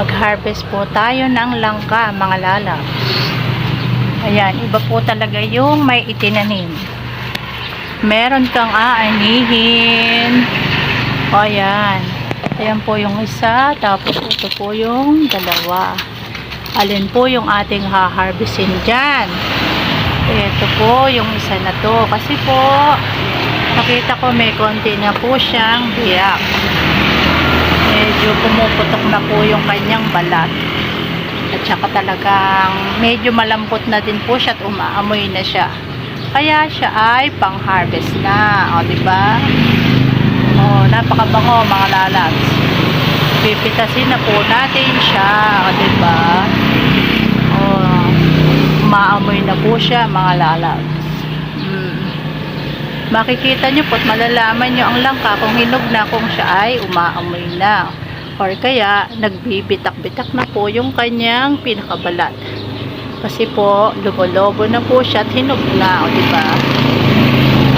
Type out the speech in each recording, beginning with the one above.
mag-harvest po tayo ng langka, mga lala. Ayan, iba po talaga yung may itinanim. Meron kang aanihin. O, ayan. Ayan po yung isa, tapos ito po yung dalawa. Alin po yung ating ha-harvestin dyan? Ito po yung isa na to. Kasi po, nakita ko may konti na po siyang biyak medyo pumuputok na po yung kanyang balat. At saka talagang medyo malambot na din po siya at umaamoy na siya. Kaya siya ay pang harvest na o di ba? O napakabango mga lalabs. Pipitasin na po natin siya o di ba? O umaamoy na po siya mga lalabs. Mm makikita nyo po at malalaman nyo ang langka kung hinog na kung siya ay umaamoy na or kaya nagbibitak-bitak na po yung kanyang pinakabalat. Kasi po lubo-lobo na po siya at hinog na o diba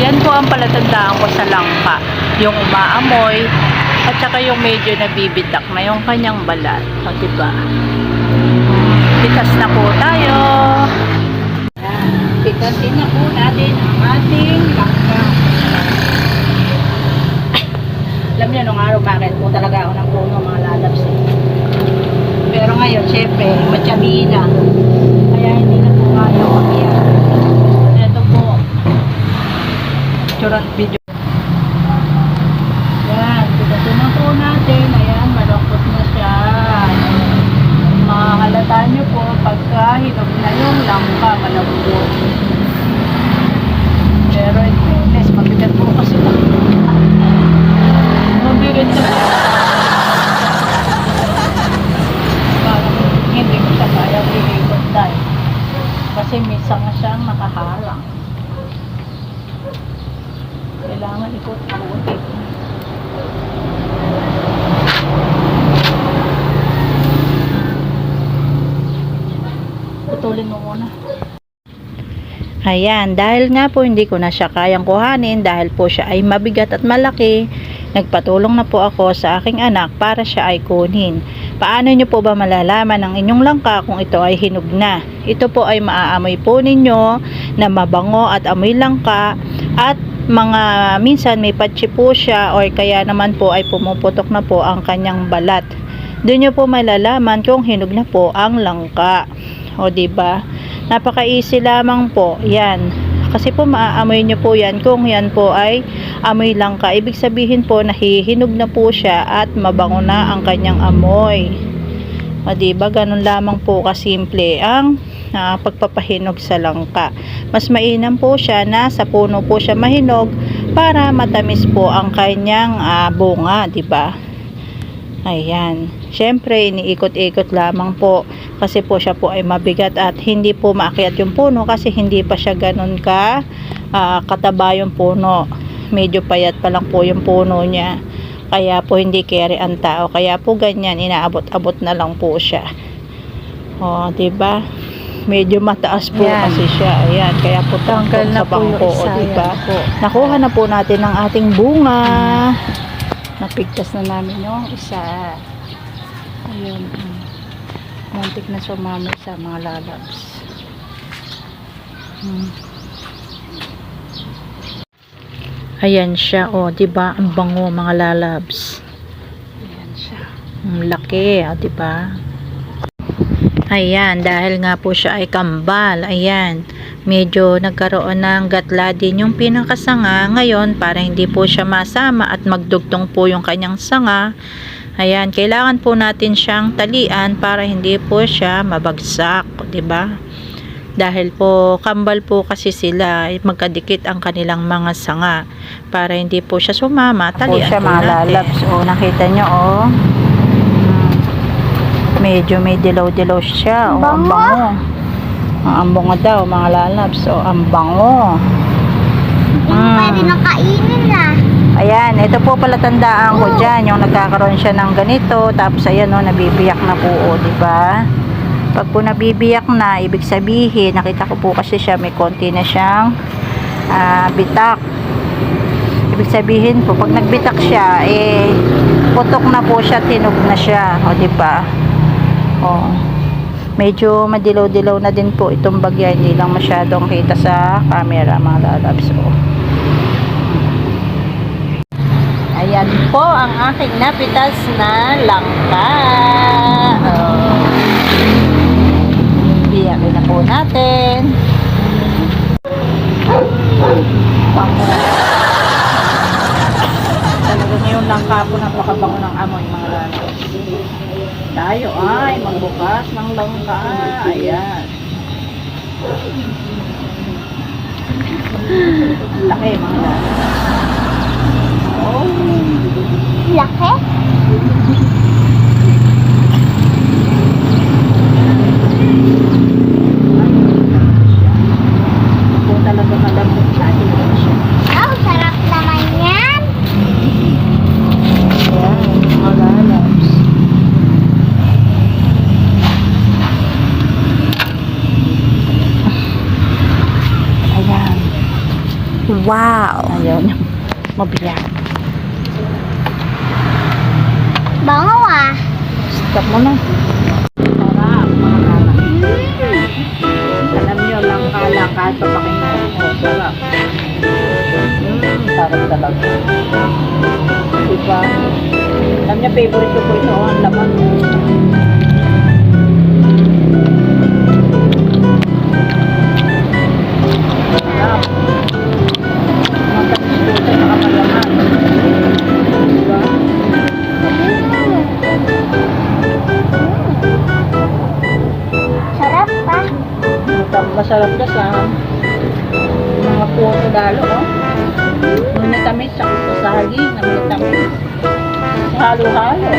yan po ang palatandaan ko sa langka. Yung umaamoy at saka yung medyo nabibitak na yung kanyang balat o diba pitas na po tayo. Pitasin na po natin ang ating langka. Alam niyo, nung araw bakit po talaga ako ng puno mga lalabs. eh. Pero ngayon, syempre, matyabi na. Kaya hindi na po kaya makiyan. Ito po. Churant video. Yan, pitasin na po natin. Ayan, malungkot na siya. Makakalata niyo po pagka hinog na yung langka, malambot. Pero in fairness, mabigat po kasi na. Mabigat na. Parang hindi ko siya kaya iikot dahil. Misa nga siyang nakaharang. Kailangan ikot-ikot. Putulin mo muna. Ayan, dahil nga po hindi ko na siya kayang kuhanin dahil po siya ay mabigat at malaki, nagpatulong na po ako sa aking anak para siya ay kunin. Paano nyo po ba malalaman ang inyong langka kung ito ay hinog na? Ito po ay maaamoy po ninyo na mabango at amoy langka at mga minsan may patsi po siya or kaya naman po ay pumuputok na po ang kanyang balat. Doon nyo po malalaman kung hinog na po ang langka. O ba? Napaka-easy lamang po. Yan. Kasi po maaamoy nyo po yan kung yan po ay amoy langka. Ibig sabihin po nahihinog na po siya at mabango na ang kanyang amoy. O di ba? Ganun lamang po kasimple ang ah, pagpapahinog sa langka. Mas mainam po siya na sa puno po siya mahinog para matamis po ang kanyang ah, bunga, di ba? Ayan. Siyempre, iniikot-ikot lamang po kasi po siya po ay mabigat at hindi po maakyat yung puno kasi hindi pa siya ganun ka ah, kataba yung puno. Medyo payat pa lang po yung puno niya. Kaya po hindi carry ang tao. Kaya po ganyan, inaabot-abot na lang po siya. O, 'di ba? Medyo mataas po Yan. kasi siya. Ayan, kaya po na sa bangko, o, isa, 'di ba? yan po. Nakuha na po natin ang ating bunga. Napigtas na namin yung isa. Ayun. Muntik na sumama sa mga lalabs. Hmm. Ayan siya, oh, 'di ba? Ang bango mga lalabs. Ayan siya. Ang laki, oh, 'di ba? Ayan, dahil nga po siya ay kambal. Ayan, medyo nagkaroon ng gatla din yung pinakasanga. Ngayon, para hindi po siya masama at magdugtong po yung kanyang sanga, ayan, kailangan po natin siyang talian para hindi po siya mabagsak. 'di ba? Dahil po, kambal po kasi sila, magkadikit ang kanilang mga sanga. Para hindi po siya sumama, talian siya, po mga natin. lalabs. O, nakita nyo, oh. Mm. Medyo may dilaw-dilaw siya. O, ang Bango. Ang bango daw, mga lalabs. O, ang bango. Hindi Mm. pwede na kainin na. Ayan, ito po pala tandaan ko dyan, yung nagkakaroon siya ng ganito, tapos ayan o, nabibiyak na po, o, di ba? Pag po nabibiyak na, ibig sabihin, nakita ko po kasi siya, may konti na siyang ah, bitak. Ibig sabihin po, pag nagbitak siya, eh, putok na po siya, tinog na siya, o, di ba? Oh. Medyo madilaw-dilaw na din po itong bagya. Hindi lang masyadong kita sa camera mga lalabs. Oh. Ayan po ang aking napitas na langka. Oh. Biyakin na po natin. Talaga ngayon langka po napakabango ng amoy mga lalabs. Tayo ay magbukas ng langka. Ayan. Ang Laki mga. Oh. Laki? po talaga malambot sa ating siya. Oh, sarap naman yan. Ayan, mga lalabs. Ayan. Wow! Ayan. Mabiyak. Bango ah. Stop mo na. Sarap, mga lalabs. Alam nyo, langka-langka sa pakinggan. Oh, sarap. Mm, sarap talaga. Diba? Alam niya, favorite ko po ito. oh, Ang laman. Masarap ka sa mga puto lalo, oh. Nung natamis, sa na natamis. Halo-halo.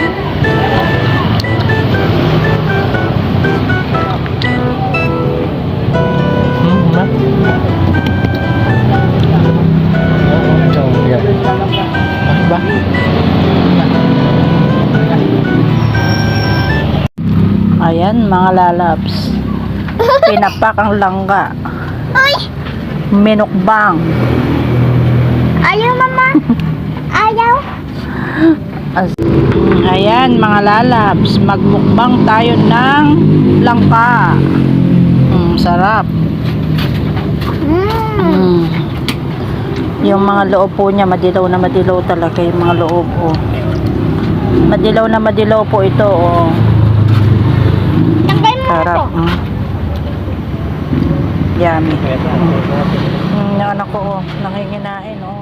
Ayan, mga lalabs. Pinapak ang langga. Uy! Minukbang. Ayaw, mama. Ayaw. As- Ayan, mga lalabs. Magmukbang tayo ng langka. Mm, sarap. Mm. Mm. Yung mga loob po niya, madilaw na madilaw talaga yung mga loob. Oh. Madilaw na madilaw po ito. Oh. Sarap. Mm. Yummy. Mm, yung anak ko, oh, nanginginain, oh.